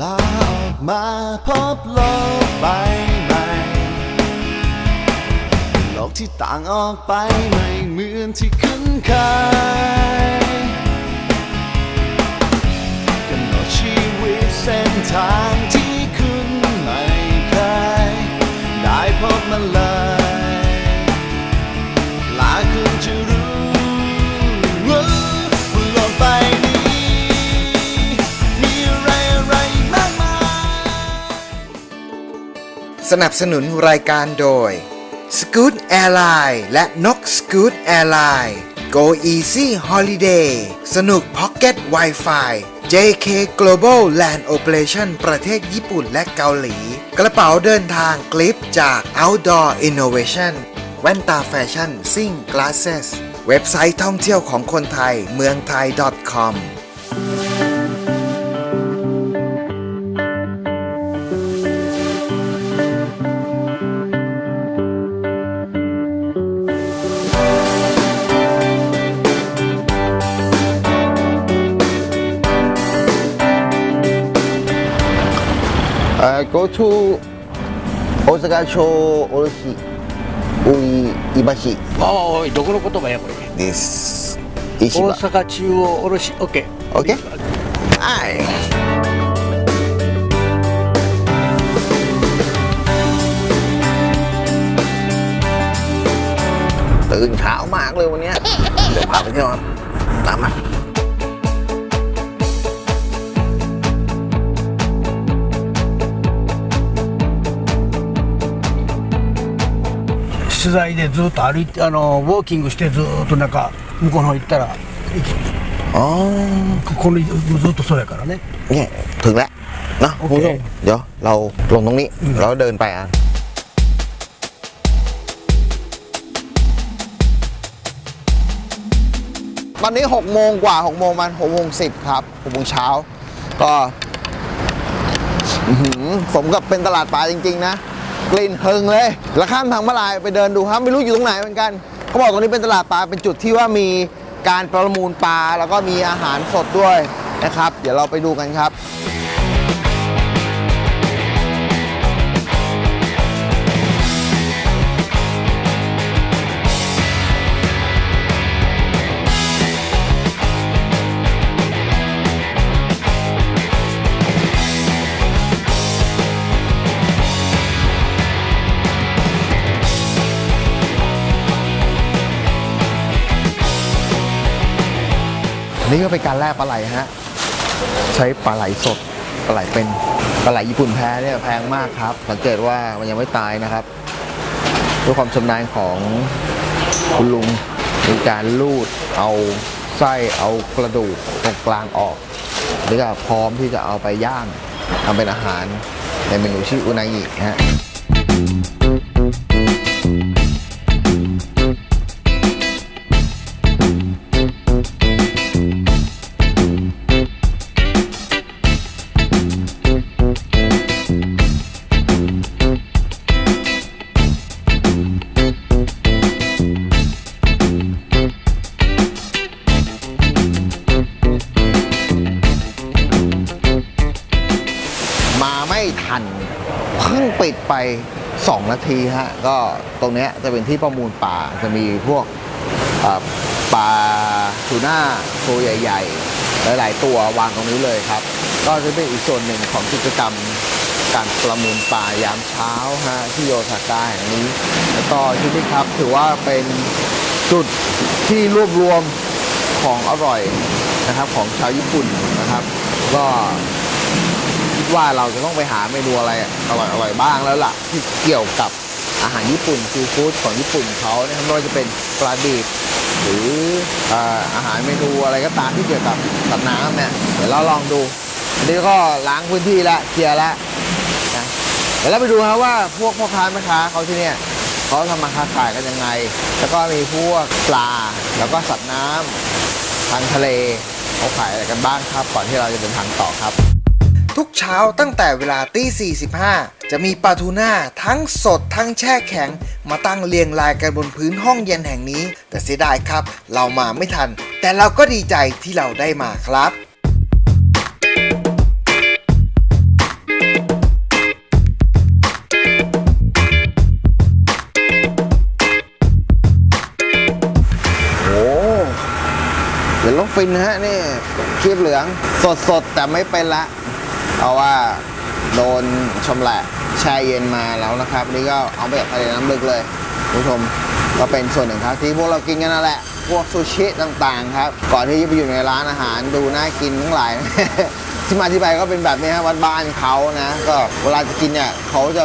ลาออกมาพบโลกใบใหม่ โลกที่ต่างออกไปไม่เหมือนที่คุ้นเคยกำหนดชีวิตเส้นทางที่ สนับสนุนรายการโดย Scoot Airline และนก Scoot Airline Go Easy Holiday สนุก Pocket Wi-Fi JK Global Land Operation ประเทศญี่ปุ่นและเกาหลี กระเป๋าเดินทางกลิปจาก Outdoor Innovation แว่นตาแฟชั่น Sing Glasses เว็บไซต์ท่องเที่ยวของคนไทยเมืองไทย .com go to Osaka Show Oroshi Uibashi. Oh, do kono kotoba ya kore? This. Ishiba. Osaka Chuo Oroshi. Okay. Okay. Hi. ตื่นเช้ามากเลยวันนี้เดี๋ยวพาไปเที่ยวตามมา 取材でずっと歩いてあのウォーキングしてずっとなんか向こうの方行ったら อ๋อ ここにずっとそうやからね เนี่ยถึงแล้วนะ โอ คุณ เค ผู้ชมเดี๋ยวเราลงตรงนี้แล้วเดินไปอ่ะ ตอนนี้6โมงกว่า6โมงมัน6โมง10 ครับ6โมงเช้า ก็อื้อหือสมกับเป็นตลาดปลาจริง ๆ นะ กลิ่นเฮงเลยแล้วข้ามทางมาลายไปเดินดูครับไม่รู้อยู่ตรงไหนเหมือนกันเขาบอกตรงนี้เป็นตลาดปลาเป็นจุดที่ว่ามีการประมูลปลาแล้วก็มีอาหารสดด้วยนะครับ เดี๋ยวเราไปดูกันครับ นนี้ก็เป็นการแล่ปลาไหลฮะ ใช้ปลาไหลสดปลาไหลเป็นปลาไหลญี่ปุ่นแพ้เนี่ยแพงมากครับ สังเกตว่ามันยังไม่ตายนะครับด้วยความชำนาญของคุณลุงในการลูดเอาไส้เอากระดูกตรงกลางออกนี่ก็พร้อมที่จะเอาไปย่างทำเป็นอาหารในเมนูชื่ออุนางิฮะ ไม่ทัน เพิ่งปิดไป 2 นาทีฮะ ก็ตรงนี้จะเป็นที่ประมูลปลาจะมีพวกปลาทูน่าตัวใหญ่ ๆ หลายๆ ตัววางตรงนี้เลยครับ ก็จะเป็นอีกส่วนหนึ่งของกิจกรรมการประมูลปลายามเช้าฮะที่โยซาก้าแห่งนี้ แล้วก็ที่นี่ครับถือว่าเป็นจุดที่รวบรวมของอร่อยนะครับของชาวญี่ปุ่นนะครับ ก็ ว่าเราจะต้องไปหาเมนูอะไรอร่อยอร่อยบ้างแล้วล่ะ ที่เกี่ยวกับอาหารญี่ปุ่นซีฟู้ดของญี่ปุ่นเขานะครับไม่ว่าจะเป็นปลาดิบหรืออาหารเมนูอะไรก็ตามที่เกี่ยวกับสัตว์น้ำเนี่ยเดี๋ยวเราลองดูอันนี้ก็ล้างพื้นที่แล้วเคลียร์แล้วนะเดี๋ยวเราไปดูครับว่าพวกพ่อค้าแม่ค้าเขาที่เนี่ยเขาทำมาค้าขายกันยังไง แล้วก็มีพวกปลาแล้วก็สัตว์น้ำทางทะเลเขาขายอะไรกันบ้างครับ ก่อนที่เราจะเดินทางต่อครับ ทุกเช้าตั้งแต่เวลาตีสี่สิบห้าจะมีปลาทูน่าทั้งสดทั้งแช่แข็ง มาตั้งเรียงรายกันบนพื้นห้องเย็นแห่งนี้ แต่เสียดายครับ เรามาไม่ทัน แต่เราก็ดีใจที่เราได้มาครับเป็นนะฮะนี่ครีบเหลือง สดๆ แต่ไม่เป็นละ เพราะว่าโดนชำแหละแช่เย็นมาแล้วนะครับนี่ก็เอาไปจากทะเลน้ำลึกเลยคุณผู้ชมก็เป็นส่วนหนึ่งครับที่พวกเรากินกันนั่นแหละ พวกซูชิต่างๆครับ ก่อนที่จะไปอยู่ในร้านอาหารดูน่ากินทั้งหลาย ที่มาที่ไปก็เป็นแบบนี้ครับบ้านเขานะ ก็เวลาจะกินเนี่ยเขาจะ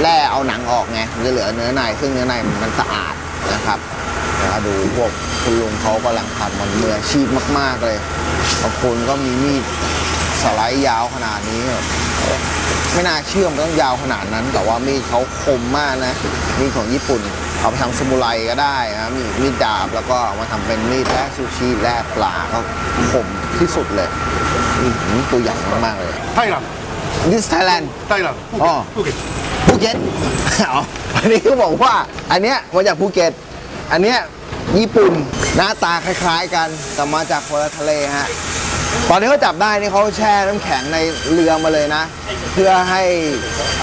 แล่เอาหนังออกไงมันจะเหลือเนื้อในซึ่งเนื้อในมันสะอาดนะครับแล้วดูพวกคุณลุงเขากำลังทำมันมืออาชีพมาก ๆเลยบางคนก็มีมีด สไลด์ยาวขนาดนี้ไม่น่าเชื่อมต้องยาวขนาดนั้น แต่ว่ามีดเขาคมมากนะมีของญี่ปุ่น เอาไปทำสมุไรก็ได้นะมีมีดดาบแล้วก็มาทำเป็นมีดแร่ซูชิแร่ปลาก็คมที่สุดเลยตัวใหญ่มากๆเลยไทยแลนด์ this Thailand ไทยแลนด์อ๋อภูเก็ตอ๋ออันนี้ก็บอกว่าอันเนี้ยมาจากภูเก็ตอันเนี้ยญี่ปุ่นหน้าตาคล้าย ๆ กันแต่มาจากคนละทะเลฮะ ตอนนี้เขาจับได้นี่เขาแช่น้ำแข็งในเรือมาเลยนะ เพื่อให้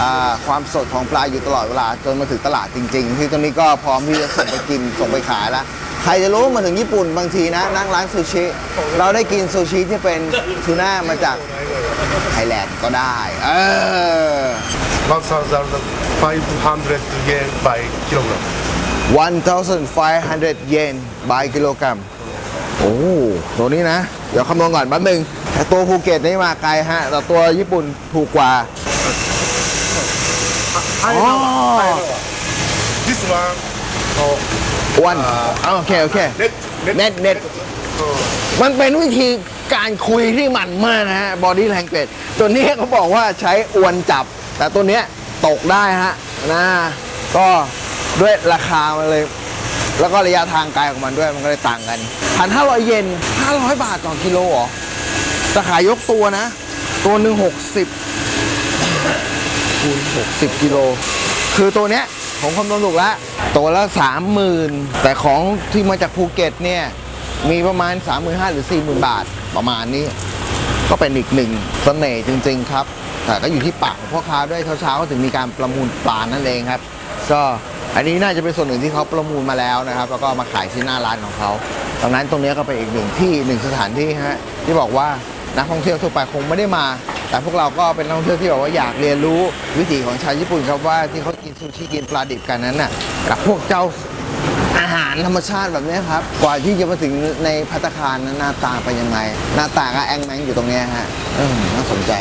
อ่าความสดของปลาอยู่ตลอดเวลาจนมาถึงตลาดจริง ๆ ที่ตรงนี้ก็พร้อมที่จะส่งไปกินส่งไปขายแล้วใครจะรู้มาถึงญี่ปุ่นบางทีนะนั่งร้านซูชิ เราได้กินซูชิที่เป็นทูน่ามาจากไทยแลนด์ก็ได้ เออ 1500 yen by kilogram 1,500เยน by กิ โอ้ตัวนี้นะ เดี๋ยวคำนวณก่อนแป๊บนึงแต่ตัวภูเก็ตนี่มาไกลฮะ แต่ตัวญี่ปุ่นถูกกว่า I know, Oh. I อวันโอเค โอเค net, ตเน็ตเน็ตมันเป็นวิธีการคุยที่หมันมากนะฮะ บอดี้แลงเกจตัวนี้เขาบอกว่าใช้อวนจับ แต่ตัวเนี้ยตกได้ฮะนะก็ด้วยราคามันเลย แล้วก็ระยะทางไกลของมันด้วยมันก็เลยต่างกันพันห้าร้อยเยนห้าร้อยบาทต่อกิโลเหรอจะขายยกตัวนะ ตัวหนึ่งหกสิบคูณหกสิบกิโล คือตัวเนี้ยผมคำนวณถูกแล้วตัวละสามหมื่นแต่ของที่มาจากภูเก็ตเนี่ย มีประมาณ3 5 0 0 0หรือ40,000บาทประมาณนี้ ก็เป็นอีกหนึ่งเสน่ห์จริง ๆ ครับ แต่ก็อยู่ที่ปากของพ่อค้าด้วยเช้าๆก็ถึงมีการประมูลปลานั่นเองครับ ก็ อันนี้น่าจะเป็นส่วนหนึ่งที่เขาประมูลมาแล้วนะครับ แล้วก็มาขายที่หน้าร้านของเขาดังนั้นตรงนี้ก็เป็นอีกหนึ่งที่หนึ่งสถานที่ฮะที่บอกว่านักท่องเที่ยวทั่วไปคงไม่ได้มา แต่พวกเราก็เป็นนักท่องเที่ยวที่แบบว่าอยากเรียนรู้วิถีของชาวญี่ปุ่นครับว่าที่เขากินซูชิกินปลาดิบกันนั้นน่ะกับพวกเจ้าอาหารธรรมชาติแบบนี้ครับ กว่าที่จะมาถึงในพัตคารนั้นหน้าตาเป็นยังไง หน้าตาก็แองแมงอยู่ตรงนี้ฮะน่าสนใจ